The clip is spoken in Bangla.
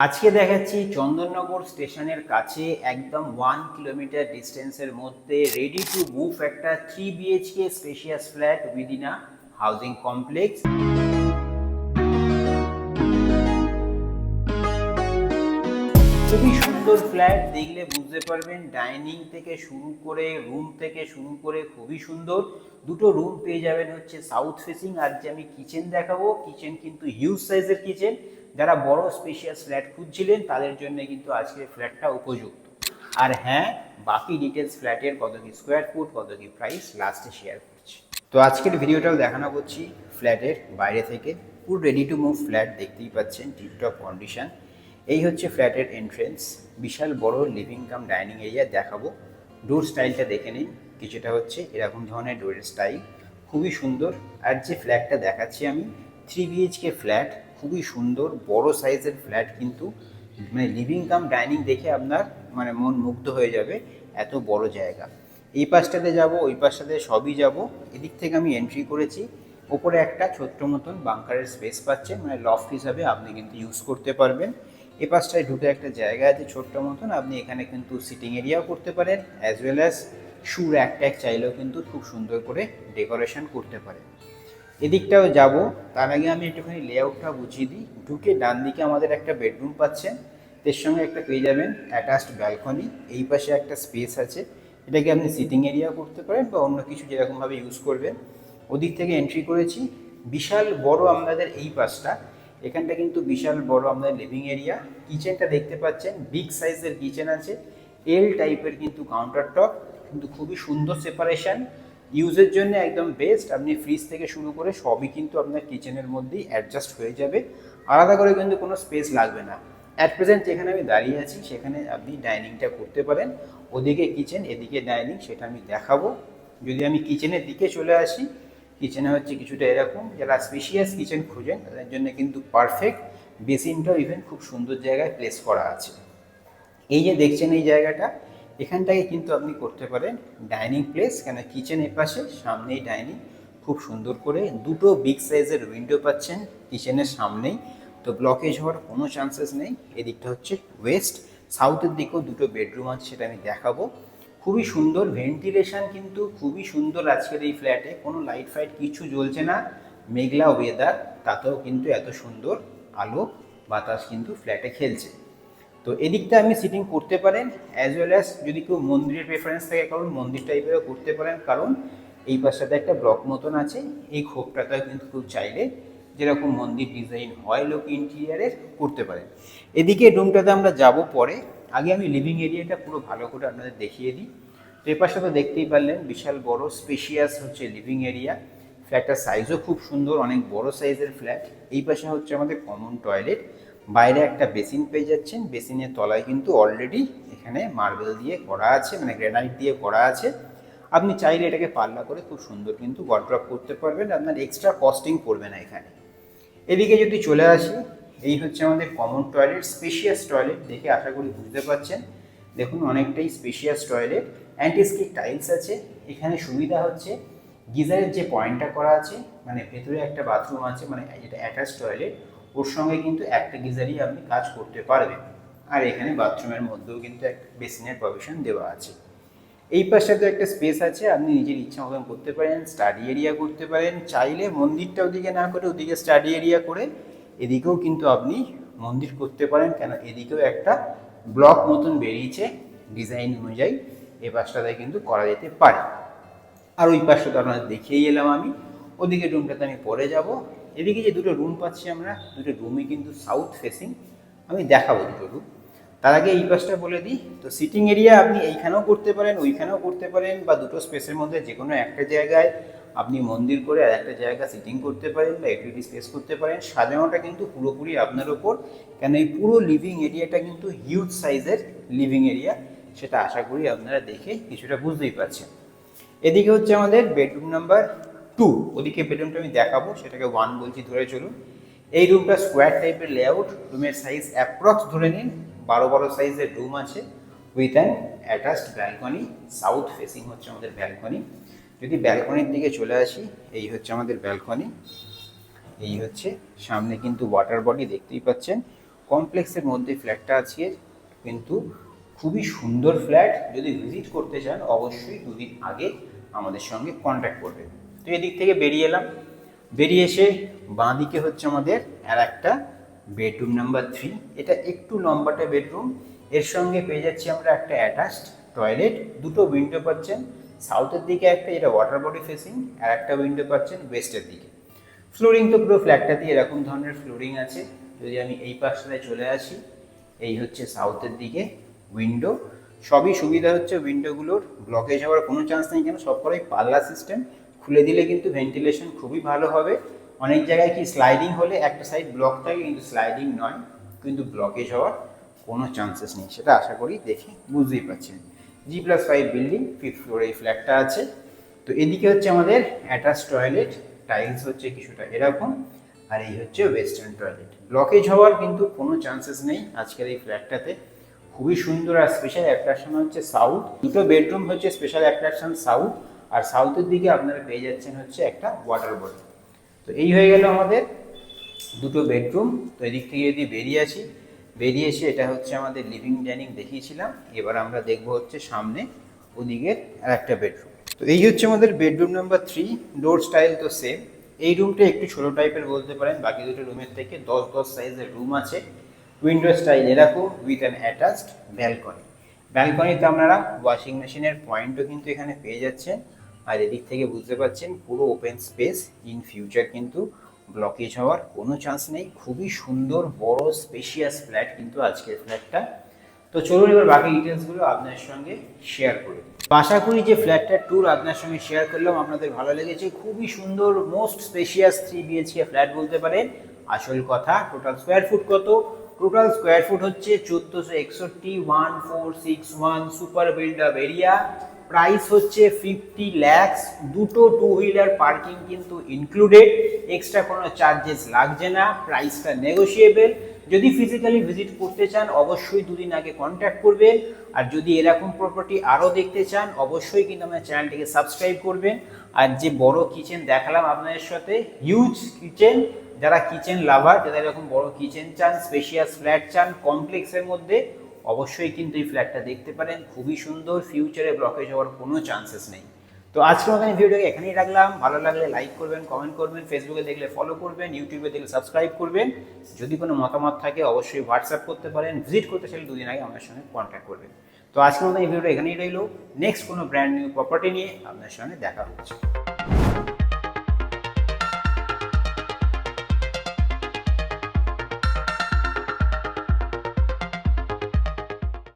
আজকে দেখাচ্ছি চন্দননগর স্টেশনের কাছে একদম ওয়ান কিলোমিটার ডিস্টেন্সের মধ্যে রেডি টু মুভ একটা three BHK spacious flat within a housing complex খুবই সুন্দর ফ্ল্যাট দেখলে বুঝতে পারবেন ডাইনিং থেকে শুরু করে রুম থেকে শুরু করে খুবই সুন্দর। দুটো রুম পেয়ে যাবেন হচ্ছে সাউথ ফেসিং আর যে আমি কিচেন দেখাবো কিচেন কিন্তু হিউজ সাইজের কিচেন যারা বড় স্পেশিয়াস ফ্ল্যাট খুঁজছিলেন, তাদের জন্য কিন্তু আজকের ফ্ল্যাটটা উপযুক্ত। আর হ্যাঁ বাকি ডিটেলস ফ্ল্যাটের কত কি স্কোয়ার ফুট কত কি প্রাইস লাস্টে শেয়ার করছি। তো আজকের ভিডিওটাও দেখানো করছি ফ্ল্যাটের বাইরে থেকে। পুরো রেডি টু মুভ ফ্ল্যাট দেখতেই পাচ্ছেন টিপটপ কন্ডিশন এই হচ্ছে ফ্ল্যাটের এন্ট্রেন্স বিশাল বড় লিভিং কাম ডাইনিং এরিয়া দেখাবো। ডোর স্টাইলটা দেখে নিন, কিছুটা হচ্ছে এরকম ধরনের ডোরের স্টাইল খুবই সুন্দর। আর যে ফ্ল্যাটটা দেখাচ্ছি আমি থ্রি বিএইচকে ফ্ল্যাট খুবই সুন্দর, বড় সাইজের ফ্ল্যাট কিন্তু মানে লিভিং কাম ডাইনিং দেখে আপনার মানে মন মুগ্ধ হয়ে যাবে, এত বড় জায়গা। এই পাশটাতে যাব, ওই পাশটাতে সবই যাব। এদিক থেকে আমি এন্ট্রি করেছি। ওপরে একটা ছোট্ট মতন বাংকারের স্পেস পাচ্ছে মানে লফট হিসাবে আপনি কিন্তু ইউজ করতে পারবেন। এ পাশটায় ঢুকে একটা জায়গা আছে ছোট্ট মতন, আপনি এখানে কিন্তু সিটিং এরিয়াও করতে পারেন as well as shoe rack ট্যাক চাইলেও কিন্তু খুব সুন্দর করে ডেকোরেশন করতে পারেন। এদিকটাও যাব। তার আগে আমি একটুখানি লেআউটটা বুঝিয়ে দিই। ঢুকে ডান দিকে আমাদের একটা বেডরুম পাচ্ছেন। এর সঙ্গে একটা পেয়ে যাবেন অ্যাটাচড ব্যালকনি এই পাশে একটা স্পেস আছে। এটাকে আপনি সিটিং এরিয়া করতে পারেন বা অন্য কিছু যেরকমভাবে ইউজ করবেন। ওদিক থেকে এন্ট্রি করেছি। বিশাল বড় আপনাদের এই পাশটা। এখানটা কিন্তু বিশাল বড় আপনাদের লিভিং এরিয়া কিচেনটা দেখতে পাচ্ছেন। বিগ সাইজের কিচেন আছে। এল টাইপের কিন্তু কাউন্টার টপ কিন্তু খুবই সুন্দর সেপারেশন ইউজের জন্য একদম বেস্ট। আপনি ফ্রিজ থেকে শুরু করে সবই কিন্তু আপনার কিচেনের মধ্যেই অ্যাডজাস্ট হয়ে যাবে। আলাদা করে কিন্তু কোনো স্পেস লাগবে না। অ্যাট প্রেজেন্ট যেখানে আমি দাঁড়িয়ে আছি, সেখানে আপনি ডাইনিংটা করতে পারেন। ওদিকে কিচেন এদিকে ডাইনিং সেটা আমি দেখাবো। যদি আমি কিচেনের দিকে চলে আসি কিচেনে হচ্ছে কিছুটা এরকম। যারা স্পেশিয়াস কিচেন খুঁজেন, তাদের জন্য কিন্তু পারফেক্ট বেসিনটাও ইভেন খুব সুন্দর জায়গায় প্লেস করা আছে। এই যে দেখছেন এই জায়গাটা এখানটাকে কিন্তু আপনি করতে পারেন ডাইনিং প্লেস কেন কিচেন এর পাশে, সামনেই ডাইনিং। খুব সুন্দর করে দুটো বিগ সাইজের উইন্ডো পাচ্ছেন কিচেনের সামনেই। তো ব্লকেজ হওয়ার কোনো চান্সেস নেই। এদিকটা হচ্ছে ওয়েস্ট। সাউথের দিকেও দুটো বেডরুম আছে, সেটা আমি দেখাবো। খুবই সুন্দর ভেন্টিলেশন কিন্তু, খুবই সুন্দর আজকের এই ফ্ল্যাটে। কোনো লাইট ফাইট কিছু জ্বলছে না। মেঘলা ওয়েদার তাতেও কিন্তু এত সুন্দর আলো, বাতাস কিন্তু ফ্ল্যাটে খেলছে। তো এদিকটা আপনি সিটিং করতে পারেন অ্যাজ ওয়েল অ্যাজ যদি কেউ মন্দিরের প্রেফারেন্স থাকে, কারণ মন্দির টাইপেরও করতে পারেন, কারণ এই পাশটাতে একটা ব্লক মতন আছে, এই খোপটাতেও কিন্তু খুব চাইলে যেরকম মন্দির ডিজাইন হয় লোক ইন্টেরিয়ারের করতে পারেন। এদিকে রুমটাতে আমরা যাব পরে, আগে আমি লিভিং এরিয়াটা পুরো ভালো করে আপনাদের দেখিয়ে দিই। তো এ পাশে তো দেখতেই পারলেন, বিশাল বড় স্পেশিয়াস হচ্ছে লিভিং এরিয়া ফ্ল্যাটটার সাইজও খুব সুন্দর, অনেক বড় সাইজের ফ্ল্যাট এই পাশে হচ্ছে আমাদের কমন টয়লেট বাইরে একটা বেসিন পেয়ে যাচ্ছেন। বেসিনের তলায় কিন্তু অলরেডি এখানে মার্বেল দিয়ে করা আছে মানে গ্রানাইট দিয়ে করা আছে। আপনি চাইলে এটাকে পাল্লা করে খুব সুন্দর কিন্তু ওয়ার্ড্রপ করতে পারবেন, আপনার এক্সট্রা কস্টিং পড়বে না এখানে। এদিকে যদি চলে আসি, এই হচ্ছে আমাদের কমন টয়লেট স্পেশিয়াস টয়লেট দেখে আশা করি বুঝতে পারছেন। দেখুন অনেকটাই স্পেশিয়াস টয়লেট অ্যান্টিস্কিক টাইলস আছে। এখানে সুবিধা হচ্ছে গিজারের যে পয়েন্টটা করা আছে মানে ভেতরে একটা বাথরুম আছে মানে যেটা অ্যাটাচ টয়লেট ওর সঙ্গে কিন্তু একটা গিজারই আপনি কাজ করতে পারবেন। আর এখানে বাথরুমের মধ্যেও কিন্তু একটা বেসিনের প্রভিশন দেওয়া আছে। এই পাশে তো একটা স্পেস আছে, আপনি নিজের ইচ্ছা মতন করতে পারেন, স্টাডি এরিয়া করতে পারেন, চাইলে মন্দিরটা ওদিকে না করে ওদিকে স্টাডি এরিয়া করে এদিকেও কিন্তু আপনি মন্দির করতে পারেন, কেন এদিকেও একটা ব্লক মতন বেরিয়েছে ডিজাইন অনুযায়ী এই পাশটাতে কিন্তু করা যেতে পারে। আর ওই পাশটা তো আপনাদের দেখিয়েই এলাম আমি। ওদিকে রুমটাতে আমি পরে যাব। এদিকে যে দুটো রুম পাচ্ছি আমরা, দুটো রুমই কিন্তু সাউথ ফেসিং আমি দেখাবো দুটো রুম তার আগে এই পাশটা বলে দিই, তো সিটিং এরিয়া আপনি এইখানেও করতে পারেন, ওইখানেও করতে পারেন, বা দুটো স্পেসের মধ্যে যে কোনো একটা জায়গায় আপনি মন্দির করে আর একটা জায়গা সিটিং করতে পারেন, বা অ্যাক্টিভিটি স্পেস করতে পারেন। সাজানোটা কিন্তু পুরোপুরি আপনার ওপর, কেন এই পুরো লিভিং এরিয়াটা কিন্তু হিউজ সাইজের লিভিং এরিয়া সেটা আশা করি আপনারা দেখে কিছুটা বুঝতেই পারছেন। এদিকে হচ্ছে আমাদের বেডরুম নাম্বার টু, ওদিকে বেডরুমটা আমি দেখাবো, সেটাকে ওয়ান বলছি, ধরে চলুন। এই রুমটা স্কোয়ার টাইপের লেআউট রুমের সাইজ অ্যাপ্রক্স ধরে নিন, বারো বারো সাইজের রুম আছে with an attached balcony south facing হচ্ছে আমাদের ব্যালকনি যদি ব্যালকনির দিকে চলে আসি, এই হচ্ছে আমাদের ব্যালকনি এই হচ্ছে, সামনে কিন্তু ওয়াটার বডি দেখতেই পাচ্ছেন। কমপ্লেক্সের মধ্যে ফ্ল্যাটটা আছে, কিন্তু খুবই সুন্দর ফ্ল্যাট যদি ভিজিট করতে চান, অবশ্যই দুদিন আগে আমাদের সঙ্গে কন্ট্যাক্ট করবেন। তো এদিক থেকে বেরিয়ে এলাম। বেরিয়ে এসে বাঁ দিকে হচ্ছে আমাদের আর একটা বেডরুম নাম্বার থ্রি এটা একটু লম্বাটা বেডরুম এর সঙ্গে পেয়ে যাচ্ছি আমরা একটা অ্যাটাচড টয়লেট দুটো উইন্ডো পাচ্ছেন। সাউথের দিকে একটা, যেটা ওয়াটার বডি ফেসিং আর একটা উইন্ডো পাচ্ছেন ওয়েস্টের দিকে। ফ্লোরিং তো পুরো ফ্ল্যাটটাতে এরকম ধরনের ফ্লোরিং আছে। যদি আমি এই পাশটায় চলে আসি, এই হচ্ছে সাউথের দিকে উইন্ডো সবই সুবিধা হচ্ছে উইন্ডোগুলোর ব্লকেজ হওয়ার কোনো চান্স নেই কেন? সব পাল্লা সিস্টেম খুলে দিলে কিন্তু ভেন্টিলেশন খুবই ভালো হবে। অনেক জায়গায় কি স্লাইডিং হলে একটা সাইড ব্লক থাকে কিন্তু স্লাইডিং নয়, কিন্তু ব্লকেজ হওয়ার কোনো চান্সেস নেই। সেটা আশা করি দেখে বুঝতেই পারছেন। G plus five building fifth ফ্লোরে এই ফ্ল্যাটটা আছে। তো এদিকে হচ্ছে আমাদের অ্যাটাচ টয়লেট টাইলস হচ্ছে কিছুটা এরকম, আর এই হচ্ছে ওয়েস্টার্ন টয়লেট ব্লকেজ হওয়ার কিন্তু কোনো চান্সেস নেই আজকের এই ফ্ল্যাটটাতে খুবই সুন্দর আর স্পেশাল অ্যাট্রাকশন হচ্ছে সাউথ দুটো বেডরুম হচ্ছে স্পেশাল অ্যাট্রাকশন সাউথ আর সাউথের দিকে আপনারা পেয়ে যাচ্ছেন হচ্ছে একটা ওয়াটার বডি তো এই হয়ে গেল আমাদের দুটো বেডরুম তো এদিক থেকে যদি বেরিয়ে আসি, বেরিয়ে এসে এটা হচ্ছে আমাদের লিভিং ডাইনিং দেখিয়েছিলাম। এবার আমরা দেখব হচ্ছে সামনে ওদিকের আর একটা বেডরুম তো এই হচ্ছে আমাদের bedroom number three door style তো সেম এই রুমটা একটু ছোটো টাইপের বলতে পারেন, বাকি দুটো রুমের থেকে দশ দশ সাইজের রুম আছে। উইন্ডো স্টাইল এরকম উইথ অ্যান অ্যাটাচড ব্যালকনি ব্যালকনিতে আপনারা ওয়াশিং মেশিনের পয়েন্টও কিন্তু এখানে পেয়ে যাচ্ছেন। আর এদিক থেকে বুঝতে পারছেন পুরো ওপেন স্পেস ইন ফিউচার কিন্তু ব্লকেজ হওয়ার কোনো চান্স নেই। খুবই সুন্দর, বড় স্পেশিয়াস ফ্ল্যাট কিন্তু আজকের ফ্ল্যাটটা তো চলুন এবার বাকি ডিটেলসগুলো আপনার সঙ্গে শেয়ার করি। আশা করি যে ফ্ল্যাটটার ট্যুর আপনার সঙ্গে শেয়ার করলাম, আপনাদের ভালো লেগেছে। খুবই সুন্দর most spacious three BHK flat বলতে পারেন। আসল কথা টোটাল স্কোয়ার ফুট কত? টোটাল স্কোয়ার ফুট হচ্ছে চোদ্দোশো একষট্টি one four six one super built up area price হচ্ছে ফিফটি ল্যাক্স দুটো টু হুইলার পার্কিং কিন্তু ইনক্লুডেড এক্সট্রা কোনো চার্জেস লাগছে না। প্রাইসটা নেগোশিয়েবল যদি ফিজিক্যালি ভিজিট করতে চান, অবশ্যই দুদিন আগে কন্ট্যাক্ট করবেন। আর যদি এরকম প্রপার্টি আরও দেখতে চান, অবশ্যই কিন্তু আমার চ্যানেলটিকে সাবস্ক্রাইব করবেন। আর যে বড় কিচেন দেখালাম আপনাদের সাথে হিউজ কিচেন যারা কিচেন লাভার যারা এরকম বড় কিচেন চান স্পেশিয়াস ফ্ল্যাট চান কমপ্লেক্সের মধ্যে অবশ্যই কিন্তু এই ফ্ল্যাটটা দেখতে পারেন। খুবই সুন্দর ফিউচারে ব্লকেজ হওয়ার কোনো চান্সেস নেই। তো আজকের এই ভিডিওটাকে এখানেই রাখলাম। ভালো লাগলে লাইক করবেন কমেন্ট করবেন ফেসবুকে দেখলে ফলো করবেন ইউটিউবে দেখলে সাবস্ক্রাইব করবেন। যদি কোনো মতামত থাকে, অবশ্যই হোয়াটসঅ্যাপ করতে পারেন। ভিজিট করতে চাইলে দুদিন আগে আমার সঙ্গে কন্ট্যাক্ট করবেন। তো আজকের মতন এই ভিডিওটা এখানেই রইল। নেক্সট কোনো ব্র্যান্ড নিউ প্রপার্টি নিয়ে আপনার সঙ্গে দেখা হচ্ছে।